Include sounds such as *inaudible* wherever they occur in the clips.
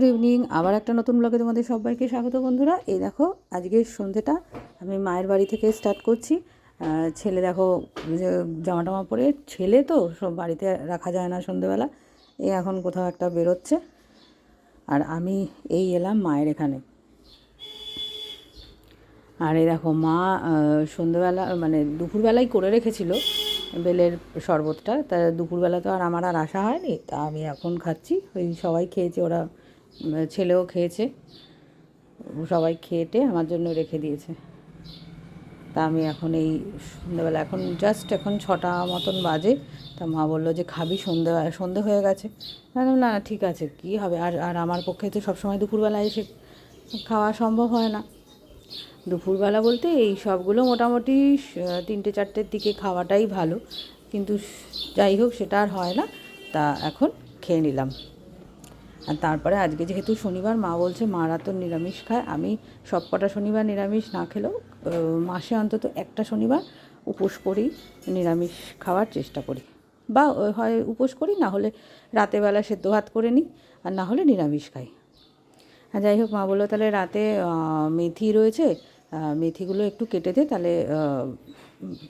Good evening. আবার একটা নতুন ব্লগে তোমাদের সবাইকে স্বাগত বন্ধুরা। এই দেখো আজকের সন্ধ্যেটা, আমি মায়ের বাড়ি থেকে স্টার্ট করছি। ছেলে দেখো জামা টামা পরে, ছেলে তো, সব বাড়িতে রাখা যায় না সন্ধেবেলা এই এখন কোথাও একটা বেরোচ্ছে। আর আমি এই এলাম মায়ের এখানে। আর এই দেখো, মা সন্ধেবেলা মানে দুপুরবেলাই করে রেখেছিল বেলের শরবতটা। তা দুপুরবেলা তো আর আমার আর আসা হয়নি। তা আমি এখন খাচ্ছি। ওই সবাই খেয়েছে, ওরা ছেলেও খেয়েছে। সবাই খেয়েটে আমার জন্য রেখে দিয়েছে। তা আমি এখন এই সন্ধ্যেবেলা এখন জাস্ট এখন ছটা মতন বাজে। তা মা বলল যে খাবি সন্ধে সন্ধে হয়ে গেছে। বললাম, না ঠিক আছে কী হবে? আর আর আমার পক্ষে তো সবসময় দুপুরবেলা এসে খাওয়া সম্ভব হয় না। দুপুরবেলা বলতে এই সবগুলো মোটামুটি তিনটে চারটের দিকে খাওয়াটাই ভালো। কিন্তু যাই হোক সেটা আর হয় না। তা এখন খেয়ে নিলাম। আর তারপরে আজকে যেহেতু শনিবার, মা বলছে, মারা তো নিরামিষ খায়। আমি সব কটা শনিবার নিরামিষ না খেলেও মাসে অন্তত একটা শনিবার উপোস করি, নিরামিষ খাওয়ার চেষ্টা করি। বা হয় উপোস করি, না হলে রাতেবেলা সেদ্ধ ভাত করে নিই, আর না হলে নিরামিষ খাই। যাই হোক, মা বলল, তাহলে রাতে মেথি রয়েছে মেথিগুলো একটু কেটে দে, তাহলে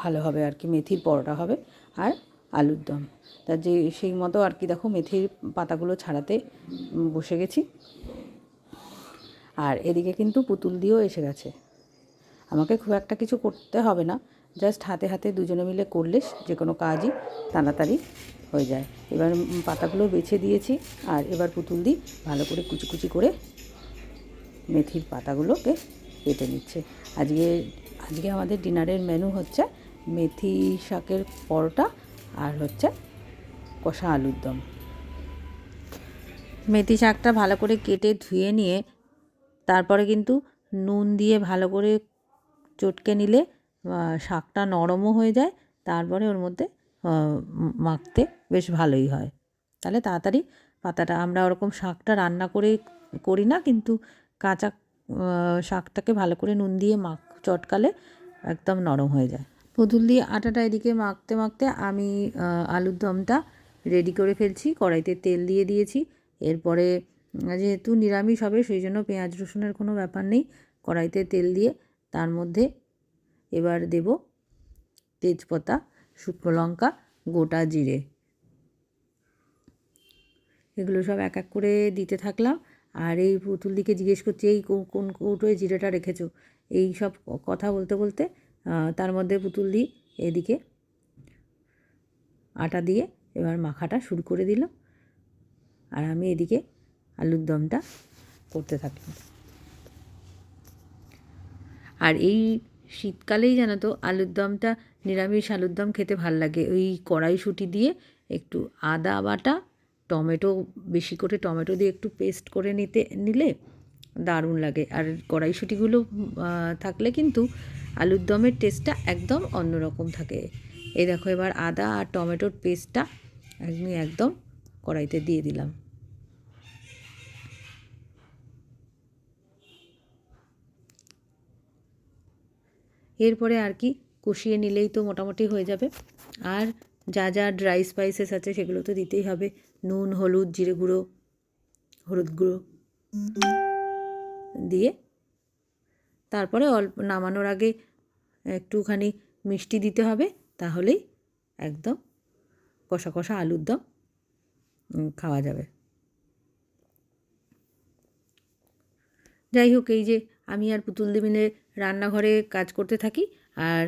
ভালো হবে আর কি, মেথির পরোটা হবে। আর আলুর দম। তা যে সেই মতো আর কি দেখো মেথির পাতাগুলো ছাড়াতে বসে গেছি। আর এদিকে কিন্তু পুতুল দিয়েও এসে গেছে। আমাকে খুব একটা কিছু করতে হবে না। জাস্ট হাতে হাতে দুজনে মিলে করলে যে কোনো কাজই তাড়াতাড়ি হয়ে যায়। এবার পাতাগুলো বেছে দিয়েছি আর এবার পুতুল দি ভালো করে কুচি কুচি করে মেথির পাতাগুলোকে কেটে নিচ্ছে। আজকে আজকে আমাদের ডিনারের মেনু হচ্ছে মেথি শাকের পরোটা আর হচ্ছে কষা আলুর দম। মেথি শাকটা ভালো করে কেটে ধুয়ে নিয়ে তারপরে কিন্তু নুন দিয়ে ভালো করে চটকে নিলে শাকটা নরমও হয়ে যায়, তারপরে ওর মধ্যে মাখতে বেশ ভালোই হয়। তাহলে তাড়াতাড়ি পাতাটা, আমরা ওরকম শাকটা রান্না করে করি না, কিন্তু কাঁচা শাকটাকে ভালো করে নুন দিয়ে মাখ, চটকালে একদম নরম হয়ে যায়। পুতুল দিয়ে আটাটা এদিকে মাখতে মাখতে আমি আলুর দমটা রেডি করে ফেলছি। কড়াইতে তেল দিয়ে দিয়েছি। এরপরে যেহেতু নিরামিষ হবে, সেই জন্য পেঁয়াজ রসুনের কোনো ব্যাপার নেই। কড়াইতে তেল দিয়ে তার মধ্যে এবার দেব তেজপাতা, শুকনো লঙ্কা, গোটা জিরে। এগুলো সব এক এক করে দিতে থাকলাম। আর এই পুতুল দিকে জিজ্ঞেস করছি, এই কোন কৌটোয় জিরেটা রেখেছো? এই সব কথা বলতে বলতে তার মধ্যে পুতুল দি এদিকে আটা দিয়ে এবার মাখাটা শুরু করে দিল। আর আমি এদিকে আলুর দমটা করতে থাকলাম আর এই শীতকালেই জানো তো আলুর দমটা, নিরামিষ আলুর দম খেতে ভালো লাগে। ওই কড়াইশুঁটি দিয়ে একটু আদা বাটা, টমেটো, বেশি করে টমেটো দিয়ে একটু পেস্ট করে নিতে, নিলে দারুণ লাগে। আর কড়াইশুঁটিগুলো থাকলে কিন্তু আলুর দমের টেস্টটা একদম অন্যরকম থাকে। এই দেখো এবার আদা আর টমেটোর পেস্টটা আমি একদম কড়াইতে দিয়ে দিলাম। এরপরে আর কি কষিয়ে নিলেই তো মোটামুটি হয়ে যাবে। আর যা যা ড্রাই স্পাইসেস আছে সেগুলো তো দিতেই হবে। নুন, হলুদ, জিরে গুঁড়ো, হলুদ গুঁড়ো। দিয়ে তারপরে অল্প নামানোর আগে একটুখানি মিষ্টি দিতে হবে, তাহলেই একদম কষা কষা আলুর দম খাওয়া যাবে। যাই হোক, এই যে আমি আর পুতুল দি মিলে রান্নাঘরে কাজ করতে থাকি, আর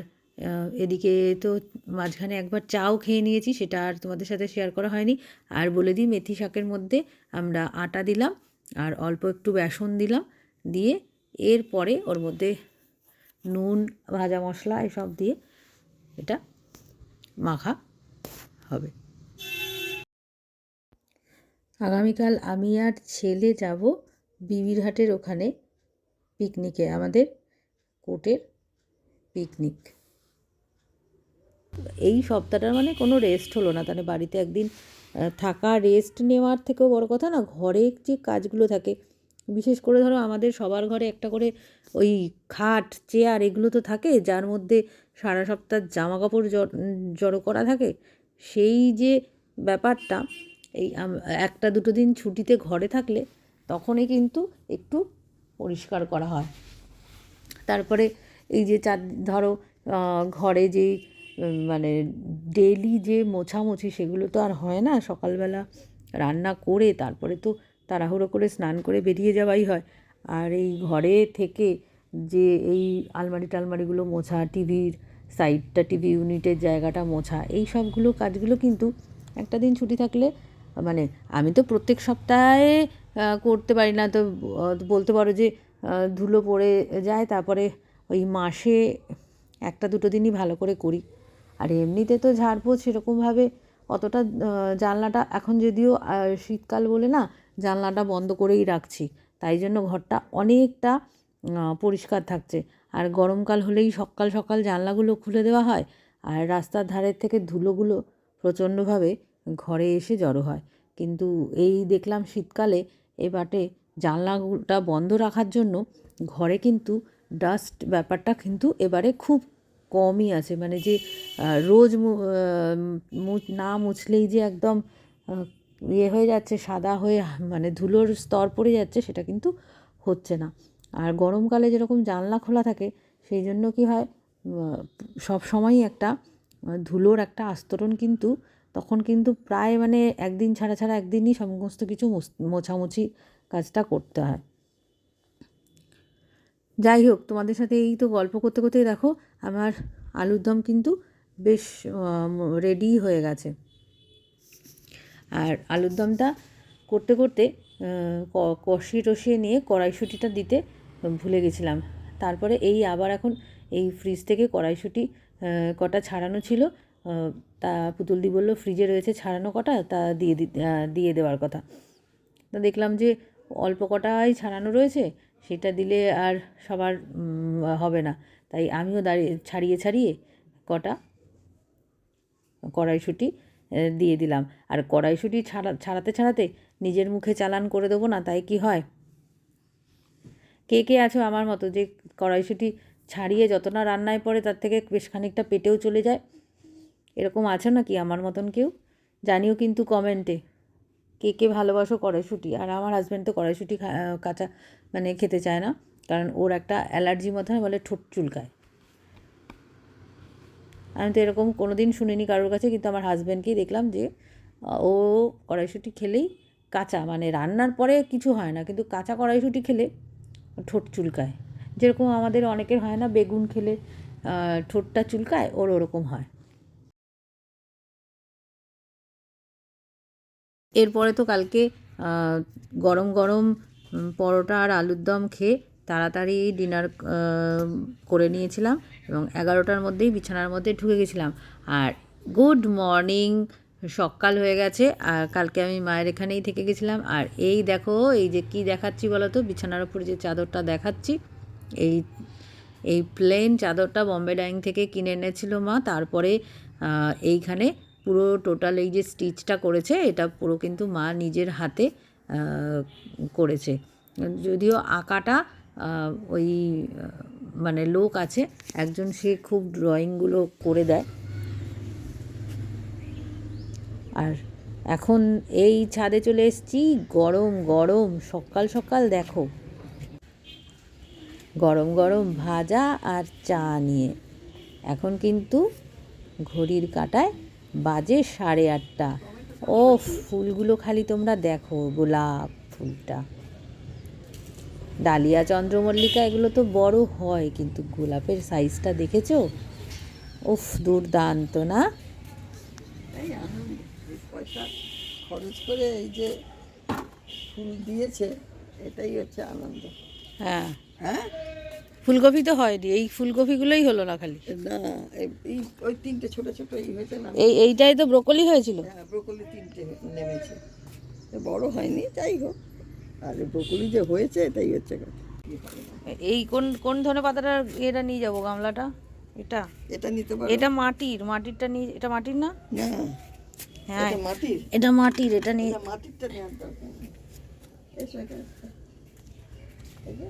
এদিকে তো মাঝখানে একবার চাও খেয়ে নিয়েছি, সেটা আর তোমাদের সাথে শেয়ার করা হয়নি। আর বলে দিই, মেথি শাকের মধ্যে আমরা আটা দিলাম, আর অল্প একটু বেসন দিলাম দিয়ে এরপরে ওর মধ্যে নুন, ভাজা মশলা এসব দিয়ে এটা মাখা হবে। আগামীকাল আমি আর ছেলে যাব বিবিরহাটের ওখানে পিকনিকে, আমাদের কোর্টের পিকনিক। এই সপ্তাহটার মানে কোনো রেস্ট হলো না, তাহলে বাড়িতে একদিন থাকা রেস্ট নেওয়ার থেকেও বড় কথা না, ঘরে যে কাজগুলো থাকে বিশেষ করে ধরো আমাদের সবার ঘরে একটা করে ওই খাট, চেয়ার এগুলো তো থাকে, যার মধ্যে সারা সপ্তাহ জামা কাপড় জড়ো করা থাকে। সেই যে ব্যাপারটা, এই একটা দুটো দিন ছুটিতে ঘরে থাকলে তখনই কিন্তু একটু পরিষ্কার করা হয়। তারপরে এই যে চার, ধরো ঘরে যেই মানে ডেলি যে মোছামুছি সেগুলো তো আর হয় না। সকালবেলা রান্না করে তারপরে তো তাড়াহুড়ো করে স্নান করে বেরিয়ে যাওয়াই হয়। আর এই ঘরে থেকে যে এই আলমারি টালমারিগুলো মোছা, টিভির সাইডটা, টিভি ইউনিটের জায়গাটা মোছা, এই সবগুলো কাজগুলো কিন্তু একটা দিন ছুটি থাকলে মানে আমি তো প্রত্যেক সপ্তাহে করতে পারি না। তো বলতে পারো যে ধুলো পড়ে যায়, তারপরে ওই মাসে একটা দুটো দিনই ভালো করে করি। আর এমনিতে তো ঝাড়পোছ সেরকমভাবে অতটা জানলাটা এখন যদিও শীতকাল বলে না জানলাটা বন্ধ করেই রাখছি। তাই জন্য ঘরটা অনেকটা পরিষ্কার থাকছে। আর গরমকাল হলেই সকাল সকাল জানলাগুলো খুলে দেওয়া হয় আর রাস্তার ধারের থেকে ধুলোগুলো প্রচণ্ডভাবে ঘরে এসে জড়ো হয়। কিন্তু এই দেখলাম শীতকালে এবারে জানলাটা বন্ধ রাখার জন্য ঘরে কিন্তু ডাস্ট ব্যাপারটা কিন্তু এবারে খুব কমই আছে। মানে যে রোজ না মুছলেই যে একদম ইয়ে হয়ে যাচ্ছে, সাদা হয়ে *laughs* মানে ধুলোর স্তর পড়ে যাচ্ছে, সেটা কিন্তু হচ্ছে না। আর গরমকালে যেরকম জানলা খোলা থাকে, সেই জন্য কি হয় সব সময়ই একটা ধুলোর একটা আস্তরণ কিন্তু তখন কিন্তু প্রায় মানে একদিন ছাড়া ছাড়া একদিনই সমস্ত কিছু মুছ- মোছামুছি কাজটা করতে হয়। যাই হোক, তোমাদের সাথে এই তো গল্প করতে করতেই দেখো, আমার আলুর দম কিন্তু বেশ রেডি হয়ে গেছে। আর আলুর দমটা করতে করতে কষিয়ে টষিয়ে নিয়ে কড়াইশুঁটিটা দিতে ভুলে গেছিলাম। তারপরে এই আবার এখন এই ফ্রিজ থেকে কড়াইশুঁটি কটা ছাড়ানো ছিল তা পুতুলদি বলল ফ্রিজে রয়েছে ছাড়ানো কটা? তা দিয়ে দিয়ে দেওয়ার কথা। তা দেখলাম যে অল্প কটাই ছাড়ানো রয়েছে, সেটা দিলে আর সবার হবে না। তাই আমিও দাঁড়িয়ে, ছাড়িয়ে ছাড়িয়ে কটা কড়াইশুঁটি দিয়ে দিলাম। আর কড়াইশুঁটি ছাড়া, ছাড়াতে ছাড়াতে নিজের মুখে চালান করে দেবো না, তাই কি হয়? কে কে আছো আমার মতো যে কড়াইশুঁটি ছাড়িয়ে যত না রান্নায় পড়ে তার থেকে বেশ খানিকটা পেটেও চলে যায়? এরকম আছো নাকি আমার মতন কেউ? জানিও কিন্তু কমেন্টে। কে কে ভালোবাসো কড়াইশুঁটি? আর আমার হাজব্যান্ড তো কড়াইশুঁটি কাঁচা মানে খেতে চায় না। কারণ ওর একটা অ্যালার্জি মতো হয়, বলে ঠোঁট চুলকায়। আমি তো এরকম কোনো দিন শুনিনি কারোর কাছে, কিন্তু আমার হাজব্যান্ডকেই দেখলাম যে ও কড়াইশুঁটি খেলেই কাঁচা মানে রান্নার পরে কিছু হয় না, কিন্তু কাঁচা কড়াইশুঁটি খেলে ঠোঁট চুলকায়। যেরকম আমাদের অনেকের হয় না, বেগুন খেলে ঠোঁটটা চুলকায়, ওর ওরকম হয়। এরপরে তো কালকে গরম গরম পরোটা আর আলুর দম খেয়ে তাড়াতাড়ি ডিনার করে নিয়েছিলাম এবং এগারোটার মধ্যেই, বিছানার মধ্যে ঢুকে গেছিলাম। আর গুড মর্নিং, সকাল হয়ে গেছে, আর কালকে আমি মায়ের এখানেই থেকে গেছিলাম। আর এই দেখো, এই যে কি দেখাচ্ছি বলো তো বিছানার উপরে যে চাদরটা দেখাচ্ছি, এই এই প্লেন চাদরটা বম্বে ডাইং থেকে কিনে এনেছিল মা। তারপরে এইখানে পুরো টোটাল এই যে স্টিচটা করেছে, এটা পুরো কিন্তু মা নিজের হাতে করেছে। যদিও আঁকাটা ওই মানে লোক আছে, একজন সে খুব ড্রয়িংগুলো করে দেয়। আর এখন এই ছাদে চলে এসেছি, গরম গরম, সকাল সকাল দেখো। গরম গরম ভাজা আর চা নিয়ে। এখন কিন্তু ঘড়ির কাঁটায় বাজে সাড়ে আটটা। ও ফুলগুলো খালি তোমরা দেখো, গোলাপ ফুলটা। ডালিয়া চন্দ্রমল্লিকা এগুলো তো বড় হয় কিন্তু গোলাপের সাইজটা দেখেছ? উফ দুর্দান্ত না? খরচ করে এই যে ফুল দিয়েছে এটাই হচ্ছে আনন্দ। হ্যাঁ। হ্যাঁ? ফুলকপি তো হয়নি এই ফুলকপিগুলোই হলো না খালি। না এই ওই তিনটে ছোট ছোট এই হয়েছে না? এই এইটাই তো ব্রোকলি হয়েছিল? হ্যাঁ ব্রোকলি তিনটে নেমেছে। বড় হয়নি যাই হোক। আর ব্রোকলি যে হয়েছে এটাই হচ্ছে কথা। এই কোন কোন ধরনের পাতাটা এটা নিয়ে যাব গামলাটা? এটা? এটা নিতে পারো। এটা মাটির মাটিরটা নিয়ে এটা মাটির না? না হ্যাঁ। এটা মাটির? এটা মাটির এটা নিয়ে। মাটিরটা নেওয়ার দরকার নেই। এসো এখানে। এই যে।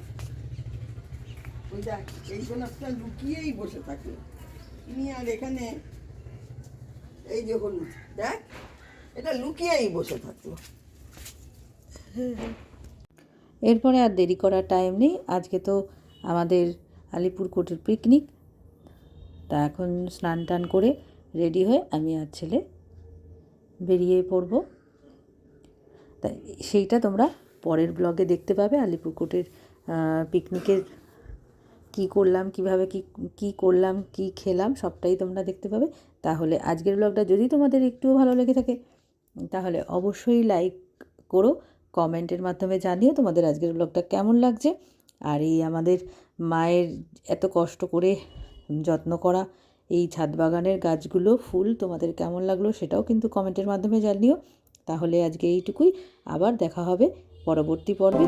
ওই দেখ, এই গোলাপটা লুকিয়েই বসে থাকে। আর এখানে এই যে হলুদ দেখ এটা লুকিয়েই বসে থাকল *laughs* এরপরে আর দেরি করার টাইম নেই। আজকে তো আমাদের আলিপুর কোটের পিকনিক তা এখন স্নান টান করে রেডি হয়ে আমি আর ছেলে বেরিয়ে পড়ব। তা সেইটা তোমরা পরের ব্লগে দেখতে পাবে আলিপুরকোটের পিকনিকের কি করলাম, কীভাবে কি কি করলাম, কি খেলাম, সবটাই তোমরা দেখতে পাবে। তাহলে আজকের ব্লগটা যদি তোমাদের একটুও ভালো লেগে থাকে, তাহলে অবশ্যই লাইক করো। কমেন্টের মাধ্যমে জানিও তোমাদের আজকের ব্লগটা কেমন লাগছে আর এই আমাদের মায়ের এত কষ্ট করে যত্ন করা এই ছাদ বাগানের গাছগুলো, ফুল তোমাদের কেমন লাগল সেটাও কিন্তু কমেন্টের মাধ্যমে জানিও। তাহলে আজকে এইটুকুই, আবার দেখা হবে পরবর্তী পর্বে।